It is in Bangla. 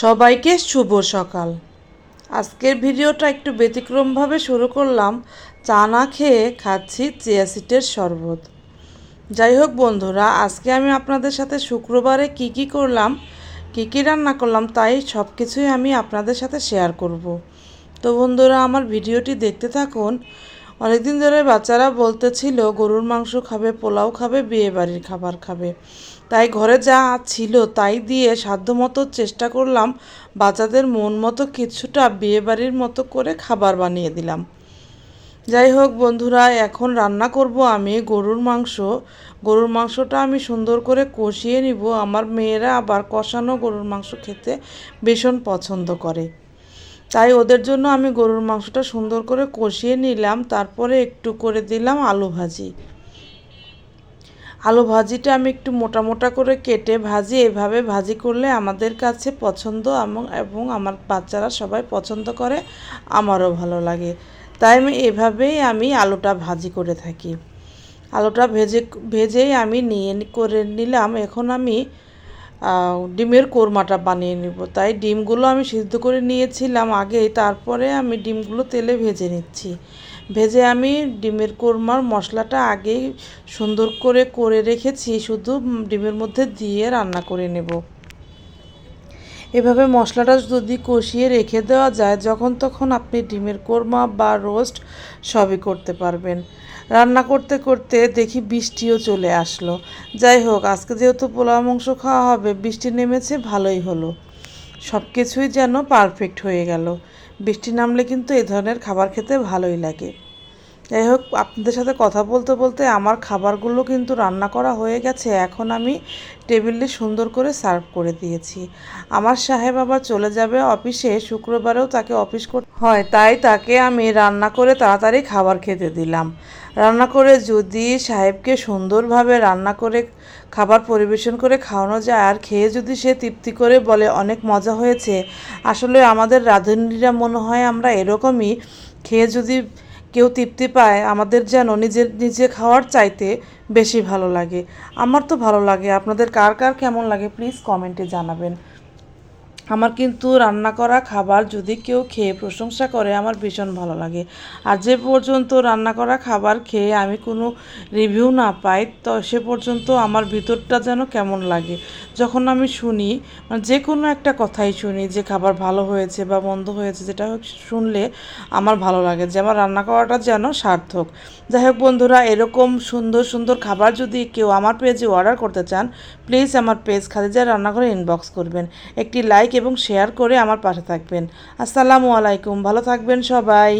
সবাইকে শুভ সকাল। আজকের ভিডিওটা একটু ব্যতিক্রমভাবে শুরু করলাম। চা না খেয়ে খাচ্ছি চিয়া সিটের শরবত। যাই হোক বন্ধুরা, আজকে আমি আপনাদের সাথে শুক্রবারে কি কি করলাম, কি কি রান্না করলাম তাই সব কিছুই আমি আপনাদের সাথে শেয়ার করব। তো বন্ধুরা, আমার ভিডিওটি দেখতে থাকুন। অনেকদিন ধরে বাচ্চারা বলতেছিল, গরুর মাংস খাবে, পোলাও খাবে বিয়ে বাড়ির খাবার খাবে। তাই ঘরে যা ছিল তাই দিয়ে সাধ্যমতো চেষ্টা করলাম বাচ্চাদের মন মতো কিছুটা বিয়ে বাড়ির মতো করে খাবার বানিয়ে দিলাম। যাই হোক বন্ধুরা, এখন রান্না করব আমি গরুর মাংস। গরুর মাংসটা আমি সুন্দর করে কষিয়ে নিব। আমার মেয়েরা আবার কষানো গরুর মাংস খেতে ভীষণ পছন্দ করে। তাই ওদের জন্য আমি গরুর মাংসটা সুন্দর করে কষিয়ে নিলাম, তারপরে একটু করে দিলাম আলু ভাজি। আলু ভাজিটা আমি একটু মোটা মোটা করে কেটে ভাজি, এভাবে ভাজি করলে আমাদের কাছে পছন্দ এবং আমার বাচ্চারা সবাই পছন্দ করে, আমারও ভালো লাগে। তাই আমি এভাবেই আমি আলুটা ভাজি করে থাকি। আলুটা ভেজে ভেজেই আমি নিয়ে করে নিলাম। এখন আমি ডিমের কোরমাটা বানিয়ে নিব। তাই ডিমগুলো আমি সিদ্ধ করে নিয়েছিলাম আগেই তারপরে আমি ডিমগুলো তেলে ভেজে নিচ্ছি। ভেজে আমি ডিমের কোরমার মশলাটা আগেই সুন্দর করে করে রেখেছি, শুধু ডিমের মধ্যে দিয়ে রান্না করে নেব। এভাবে মশলাটা যদি কষিয়ে রেখে দেওয়া যায়, যখন তখন আপনি ডিমের কোরমা বা রোস্ট সবই করতে পারবেন। রান্না করতে করতে দেখি বৃষ্টিও চলে আসলো। যাই হোক, আজকে যেহেতু পোলাও মাংস খাওয়া হবে, বৃষ্টি নেমেছে, ভালোই হলো। সব কিছুই যেন পারফেক্ট হয়ে গেল। বৃষ্টি নামলে কিন্তু এ ধরনের খাবার খেতে ভালোই লাগে। যাই হোক, আপনাদের সাথে কথা বলতে বলতে আমার খাবারগুলো কিন্তু রান্না করা হয়ে গেছে। এখন আমি টেবিলে সুন্দর করে সার্ভ করে দিয়েছি। আমার সাহেব আবার চলে যাবে অফিসে, শুক্রবারেও তাকে অফিস করতে হয়, তাই তাকে আমি রান্না করে তাড়াতাড়ি খাবার খেতে দিলাম। রান্না করে যদি সাহেবকে সুন্দরভাবে রান্না করে, খাবার পরিবেশন করে খাওয়ানো যায়, আর খেয়ে যদি সে তৃপ্তি করে বলে অনেক মজা হয়েছে, আসলে আমাদের রাঁধুনিরা মনে হয় আমরা এরকমই, খেয়ে যদি কেউ তৃপ্তি পায়, আমাদের যেন নিজের, নিজে খাওয়ার চাইতে বেশি ভালো লাগে। আমার তো ভালো লাগে। আপনাদের কার কার কেমন লাগে প্লিজ কমেন্টে জানাবেন। আমার কিন্তু রান্না করা খাবার যদি কেউ খেয়ে প্রশংসা করে, আমার ভীষণ ভালো লাগে। আর যে পর্যন্ত রান্না করা খাবার খেয়ে আমি কোনো রিভিউ না পাই, তো সে পর্যন্ত আমার ভিতরটা যেন কেমন লাগে। যখন আমি শুনি মানে যে কোনো একটা কথাই শুনি যে খাবার ভালো হয়েছে বা মন্দ হয়েছে, যেটা শুনলে আমার ভালো লাগে যে আমার রান্না করাটা যেন সার্থক। যাই হোক বন্ধুরা, এরকম সুন্দর সুন্দর খাবার যদি কেউ আমার পেজে অর্ডার করতে চান প্লিজ আমার পেজ খাদিজা রান্নাঘরে ইনবক্স করবেন। একটি লাইক এবং শেয়ার করে আমার পাশে থাকবেন। আসসালামু আলাইকুম ভালো থাকবেন সবাই।